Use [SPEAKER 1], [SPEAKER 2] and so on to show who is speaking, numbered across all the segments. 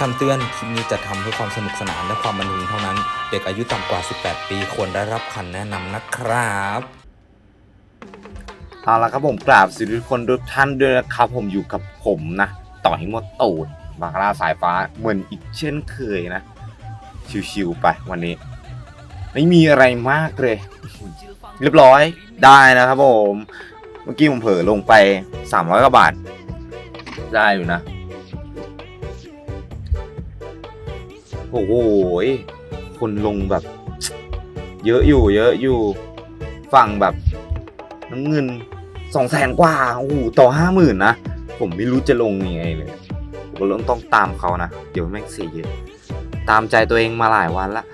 [SPEAKER 1] คำเตือน คลิปนี้จะทำเพื่อความสนุกสนานและความบันเทิงเท่านั้น เด็กอายุต่ำกว่า 18 ปีควรได้รับคำแนะนำนะครับ
[SPEAKER 2] เอาละครับผมกราบสวัสดีทุกคนทุกท่านด้วยนะครับผมอยู่กับผมนะต่อให้หมดตูดบาคาร่าสายฟ้าเหมือนอีกเช่นเคยนะ ชิวๆไปวันนี้ ไม่มีอะไรมากเลย เรียบร้อยได้นะครับผม เมื่อกี้ผมเผลอลงไป 300กว่าบาท ได้อยู่นะ โอ้โหคนลงแบบ เยอะอยู่ เยอะอยู่ฝั่งแบบน้ำเงินสองแสนกว่าโอ้โหต่อห้าหมื่นนะ ผมไม่รู้จะลงยังไงเลยก็เริ่มต้องตามเขานะ เดี๋ยวแม่งเสียเยอะ ตามใจตัวเองมาหลายวันละ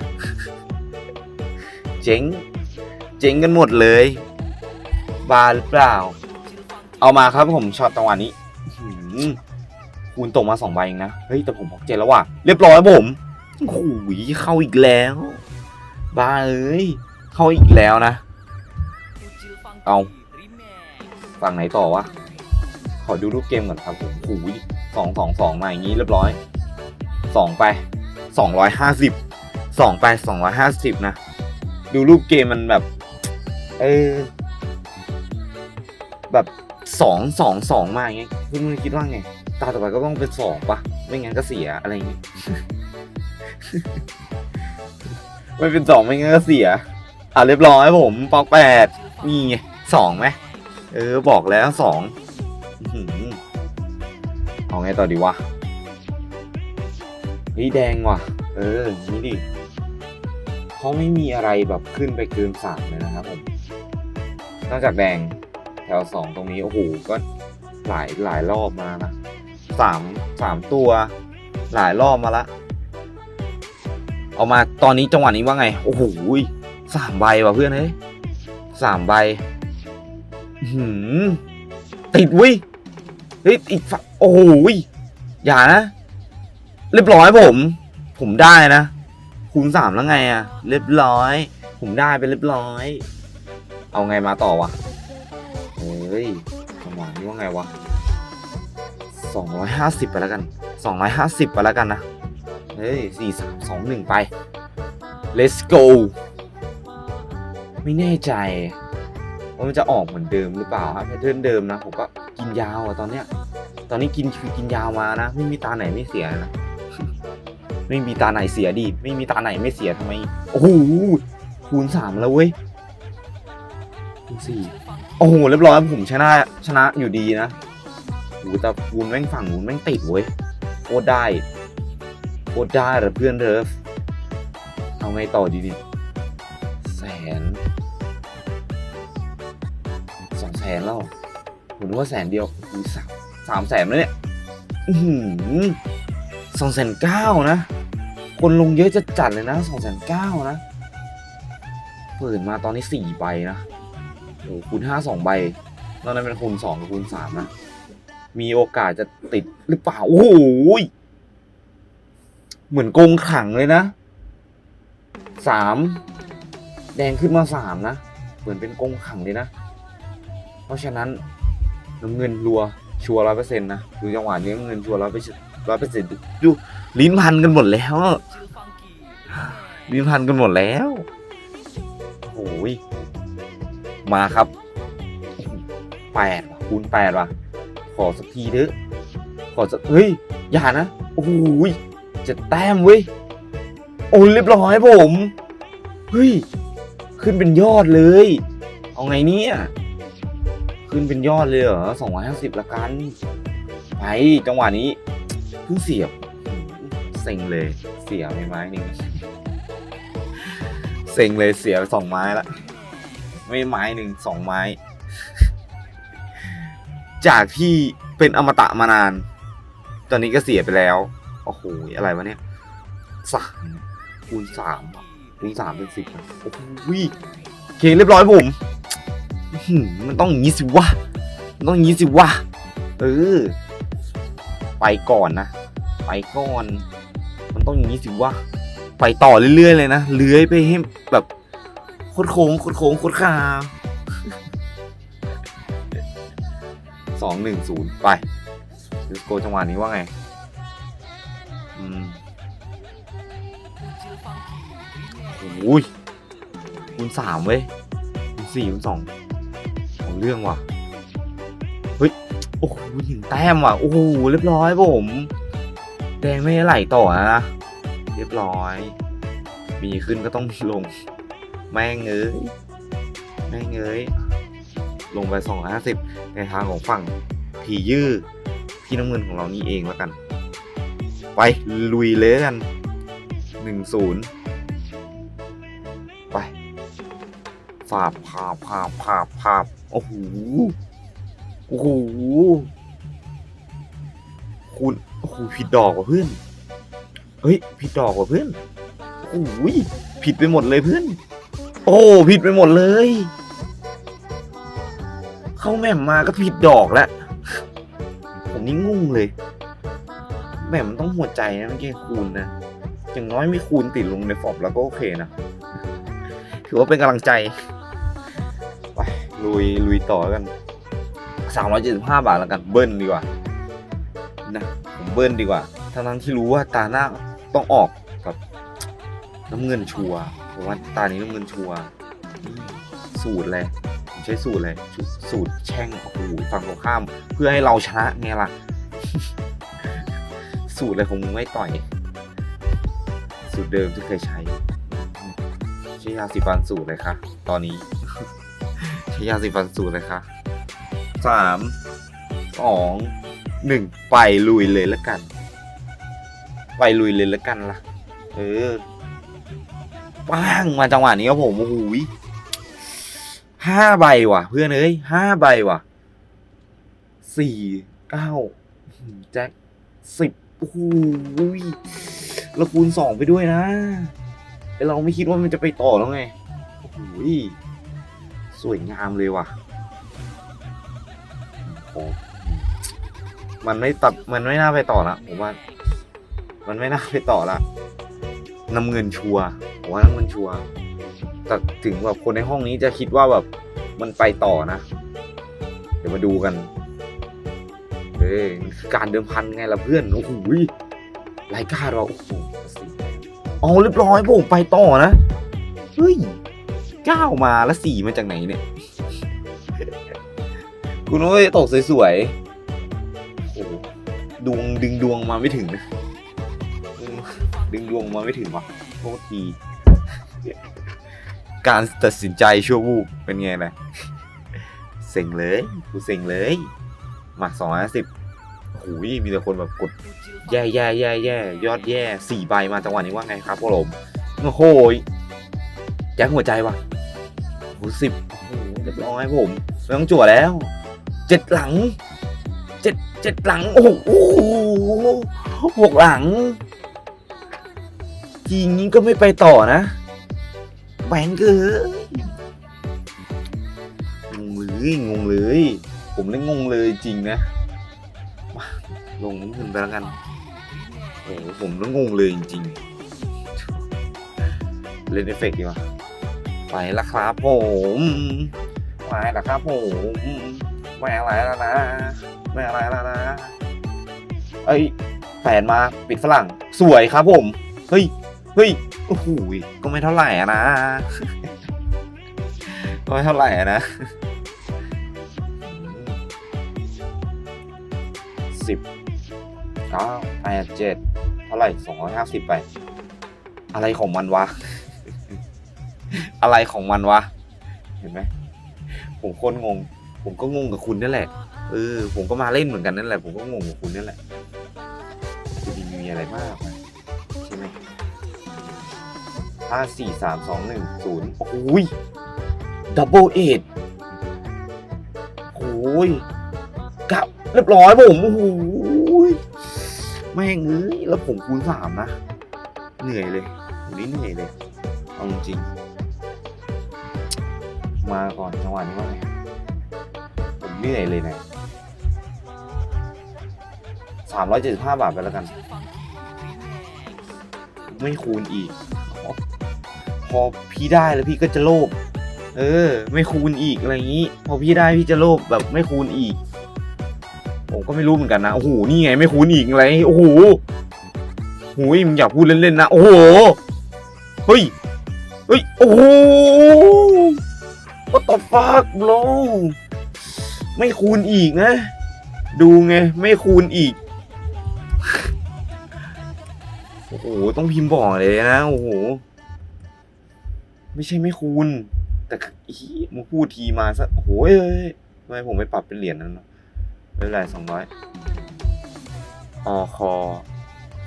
[SPEAKER 2] เจ๊ง เจ๊งกันหมดเลย บาหรือเปล่า เอามาครับผมช็อตจังหวะนี้อื้อหือคูณตกมาสองใบเองนะ เฮ้ย แต่ผมพกเจ็ดแล้วว่ะ เรียบร้อยผม โอ้โหเข้าอีกแล้ว บ้าเอ้ย เข้าอีกแล้วนะ เอาฝั่งไหนต่อวะ ขอดูรูปเกมก่อนครับผมหูยสองสองสองมาอย่างนี้เรียบร้อยสองไปสองร้อยห้าสิบสองไปสองร้อยห้าสิบนะ ดูรูปเกมมันแบบ เออ แบบสองสองสองมาอย่างเงี้ยคุณคิดว่าไง ตาต่อไปก็ต้องเป็นสองปะไม่งั้นก็เสียอะไรอย่างเงี้ย ไม่เป็นสองไม่งั้นก็เสีย อะเรียบร้อยผมปอกแปดนี่ไงสองไหมเออบอกแล้วสองเอาไงต่อดีวะเฮ้ยแดงว่ะ เออนี่ดิเขาไม่มีอะไรแบบขึ้นไปเกินสามเลยนะครับผมนอกจากแดงแถวสองตรงนี้ โอ้โหก็หลายหลายรอบมานะสามสามตัว หลายรอบมาละ อามาตอนนี้จังหวะนี้ว่าไง โอ้โหสามใบว่ะเพื่อนเฮ้ยสามใบหืติดวิเฮ้ยอีกฝั่งโอ้โหอย่านะ เรียบร้อยผม ผมได้นะคูณสามแล้วไงอะเรียบร้อย ผมได้ไปเรียบร้อย เอาไงมาต่อวะเฮ้ยจังหวะนี้ว่าไงวะสองร้อยห้าสิบไปแล้วกันสองร้อยห้าสิบไปแล้วกันนะ เฮ้ยสี่สามสองหนึ่งไป let's go ไม่แน่ใจ ว่ามันจะออกเหมือนเดิมหรือเปล่าครับแพทเทิร์นเดิมนะ ผมก็กินยาวอะตอนเนี้ย ตอนนี้กินคือกินยาวมานะ ไม่มีตาไหนไม่เสียนะ ไม่มีตาไหนเสียดีไม่มีตาไหนไม่เสียทำไม โอ้โห คูณสามแล้วเว้ยคูณสี่โอ้โห เรียบร้อยผมชนะ ชนะอยู่ดีนะโอ้โหแต่คูณแม่งฝั่งนู้นแม่งติดเว้ยโคตรได้ โคตรได้เหรอเพื่อนเธอเอาไงต่อดีดิแสนสองแสนแล้วผมนึกว่าแสนเดียวโอ้โหสามสามแสนแล้วเนี่ยสองแสนเก้านะ คนลงเยอะจะจัดเลยนะสองแสนเก้านะ เปิดมาตอนนี้สี่ใบนะโอ้หคูณห้าสองใบตอนนั้นเป็นคูณสองกับคูณสามนะ มีโอกาสจะติดหรือเปล่า โอ้โหย เหมือนกงขังเลยนะสามแดงขึ้นมาสามนะ เหมือนเป็นกงขังเลยนะ เพราะฉะนั้นน้ำเงินรัวชัวร้อยเปอร์เซ็นต์นะดูจังหวะนี้น้ำเงินชัวร้อยเปอร์เซ็นต์ร้อยเปอร์เซ็นต์ดูลิ้นพันกันหมดแล้วลิ้นพันกันหมดแล้วโอ้ยมาครับแปดคูณแปดว่ะขอสักทีเถอะขอสักเฮ้ยอย่านะโอ้ย เจะแต้มเว้ย โอ้เรียบร้อยผม เฮ้ย ขึ้นเป็นยอดเลย เอาไงเนี่ย ขึ้นเป็นยอดเลยเหรอสองร้อยห้าสิบละกัน ไปจังหวะนี้เพิ่งเสียบ เซ็งเลย เสียไปไม้หนึ่งเซ็งเลยเสียสองไม้ละไม่ไม้หนึ่งสองไม้ จากที่เป็นอมตะมานาน ตอนนี้ก็เสียไปแล้ว โอ้โหอะไรวะเนี่ยสามคูณสามคูณสามเป็นสิบโอ้โหเคเรียบร้อยผมมันต้องอย่างนี้สิวะมันต้องอย่างนี้สิวะเออ ไปก่อนนะ ไปก่อน มันต้องอย่างนี้สิวะไปต่อเรื่อยๆเลยนะเลื้อยไปให้แบบโคตรโค้งโคตรโค้งโคตรคาสองหนึ่งศูนย์ไปดิสโกจังหวะนี้ว่าไง อุ้ยคูณสามเว้ยคูณสี่คูณสองเอาเรื่องว่ะ เฮ้ย โอ้โหถึงแต้มว่ะ โอ้โห เรียบร้อยผม แดงไม่ไหลต่อนะ เรียบร้อย มีขึ้นก็ต้องลง แม่งเอ้ย แม่งเอ้ย ลงไปสองห้าสิบในทางของฝั่งผียื้อพี่น้ำเงินของเรานี่เองแล้วกัน ไปลุยเลยกันหนึ่งศูนย์ ภาพภาพภาพภาพภาพโอ้โหโอ้โหคุณโอ้โหผิดดอกว่ะเพื่อนเฮ้ยผิดดอกว่ะเพื่อนโอ้โหผิดไปหมดเลยเพื่อน โอ้ผิดไปหมดเลย เข้าแหม่มมาก็ผิดดอกแล้วผมนี่งงเลยแหม่มันต้องหัวใจนะไม่ใช่คูณนะอย่างน้อยมีคูณติดลงในฟอบแล้วก็โอเคนะ ถือว่าเป็นกำลังใจ ลุยลุยต่อแล้วกันสามร้อยเจ็ดสิบห้าบาทแล้วกันเบิ้ลดีกว่านะผมเบิ้ลดีกว่าทั้งนั้นที่รู้ว่าตาหน้าต้องออกกับน้ำเงินชัวร์ผมว่าตานี้น้ำเงินชัวสูตรเลยผมใช้สูตรเลยสูตรแช่งโอ้โหฝั่งตรงข้าม เพื่อให้เราชนะไงล่ะ สูตรอะไรของมึงไม่ต่อย สูตรเดิมที่เคยใช้ใช้ยาสีฟันสูตรเลยค่ะ ตอนนี้ ยาสีฟันสูตรเลยค่ะสามสองหนึ่งไปลุยเลยละกัน ไปลุยเลยละกันล่ะ เออป้างมาจังหวะนี้ครับผมโอ้โหห้าใบว่ะ เพื่อนเอ้ยห้าใบว่ะสี่เก้าแจ็คสิบโอ้โหแล้วคูณสองไปด้วยนะแต่เราไม่คิดว่ามันจะไปต่อแล้วไงโอ้โห สวยงามเลยว่ะโอ้มันไม่ตัดมันไม่น่าไปต่อละผมว่า มันไม่น่าไปต่อละน้ำเงินชัวผมว่าน้ำเงินชัวแต่ถึงแบบคนในห้องนี้จะคิดว่าแบบมันไปต่อนะ เดี๋ยวมาดูกันเอ้ยการเดิมพันไงล่ะเพื่อนโอ้โหยรายการเราโอ้โหอ๋อเรียบร้อยผมไปต่อนะเฮ้ย เก้ามาแล้วสี่มาจากไหนเนี่ยคุณโอ้ยตกสวยๆโอ้โหดวงดึงดวงมาไม่ถึงนะดึงดวงมาไม่ถึงวะโทษทีการตัดสินใจชั่ววูบเป็นไงนะเซ็งเลยกูเซ็งเลยหมาสองร้อยสิบโอ้ยมีแต่คนแบบกดแย่แย่แย่แย่ยอดแย่สี่ใบมาจังหวะนี้ว่าไงครับพวกผมโอ้โห ยแจ็คหัวใจว่ะโอ้สิบโอ้โหเรียบร้อยผมไม่ต้องจั่วแล้ว เจ็ดหลัง เจ็ดเจ็ดหลัง โอ้โหหกหลัง จริงนี้ก็ไม่ไปต่อนะแบงเกอร์งงเลยงงเลย ผมเล่งงเลยจริงนะมาลงเงินไปแล้วกันโอ้ผมต้องงงเลยจริงๆ เล่นเอฟเฟกต์ดีกว่า ไปละครับผมไปละครับผมไม่อะไรแล้วนะไม่อะไรแล้วนะเอ้ยแผนมาปิดฝรั่งสวยครับผม เฮ้ยเฮ้ยโอ้โหก็ไม่เท่าไหร่อะนะก็ไม่เท่าไหร่อะนะสิบเก้าแปดเจ็ดเท่าไหร่สองร้อยห้าสิบไป อะไรของมันวะ อะไรของมันวะ เห็นไหมผมโคตรงง ผมก็งงกับคุณนั่นแหละ เออ ผมก็มาเล่นเหมือนกันนั่นแหละ ผมก็งงกับคุณนั่นแหละจะมีมีอะไรมากไหมใช่ไหมห้าสี่สามสองหนึ่งศูนย์โอ้ยดับเบิลเอทโอ้ยกลับเรียบร้อยผมโอ้โหยแม่งเอ้ยแล้วผมคูณสามนะ เหนื่อยเลยวันนี้เหนื่อยเลย เอาจริง มาก่อนจังหวะนี้ว่าไงผมเหนื่อยเลยนะสามร้อยเจ็ดสิบห้าบาทไปแล้วกัน ไม่คูณอีก พอพี่ได้แล้วพี่ก็จะโลภเออ ไม่คูณอีกอะไรอย่างนี้ พอพี่ได้พี่จะโลภแบบไม่คูณอีก ผมก็ไม่รู้เหมือนกันนะโอ้โหนี่ไงไม่คูณอีกอะไรโอ้โหหูยมึงอยากพูดเล่นๆนะโอ้โหเฮ้ยเฮ้ยโอ้โห what the fuck bro ไม่คูณอีกนะ ดูไง ไม่คูณอีก โอ้โห ต้องพิมพ์บอกเลยนะ โอ้โห ไม่ใช่ไม่คูณ แต่อีมึงพูดทีมาซะ โอ้โหเอ้ยทำไมผมไม่ปรับเป็นเหรียญนั้นเนาะไม่เป็นไรสองร้อยอคอ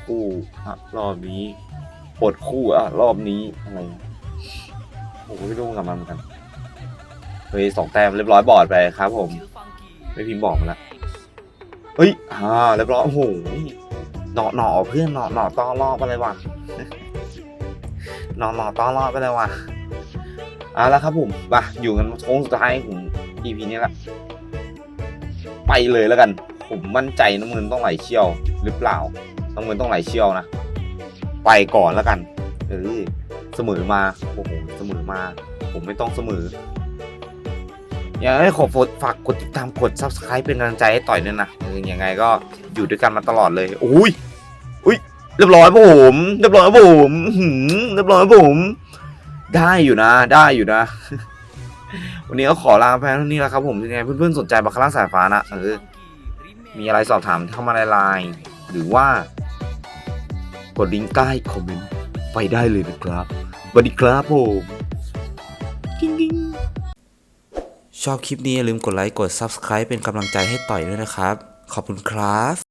[SPEAKER 2] คู่อะรอบนี้ปดคู่อะรอบนี้อะไร โอ้โหไม่รู้กับมันเหมือนกัน เฮ้ยสองแต้มเรียบร้อยบอดไปครับ ผม ไม่พิมพ์บอกมาล้วเฮ้ยอ่าเรียบร้อยโอ้โหหนอหนอเพื่อนหนอหนอต้อรอบอะไรวะหนอหนอต้อรอบอะไรวะเอาละครับผมมาอยู่กันโค้งสุดท้ายของ EP นี้ละไปเลยแล้วกัน ผมมั่นใจน้ำเงินต้องไหลเชี่ยว หรือเปล่าน้ำเงินต้องไหลเชี่ยวนะไปก่อนแล้วกันเออเสมอมาโอ้โหเสมอมา ผมไม่ต้องเสมอ ยากให้ขอฝากกดติดตามกด subscribe เป็นกำลังใจให้ต่อยด้วยนะเออยังไงก็อยู่ด้วยกันมาตลอดเลยโอ้ยอุ้ยเรียบร้อยผมเรียบร้อยผมเรียบร้อยผมได้อยู่นะ ได้อยู่นะ วันนี้ก็ขอลาไปเท่านี้แล้วครับผมยังไงเพื่อนๆสนใจบาคาร่าสายฟ้านะเออมีอะไรสอบถามเข้ามาในไลน์หรือว่า กดลิงก์ใต้คอมเมนต์ไปได้เลยนะครับสวัสดีครับผมกิ้งกิ้ง
[SPEAKER 1] ชอบคลิปนี้อย่าลืมกดไลค์ กด Subscribe เป็นกำลังใจให้ต่อยด้วยนะครับ ขอบคุณครับ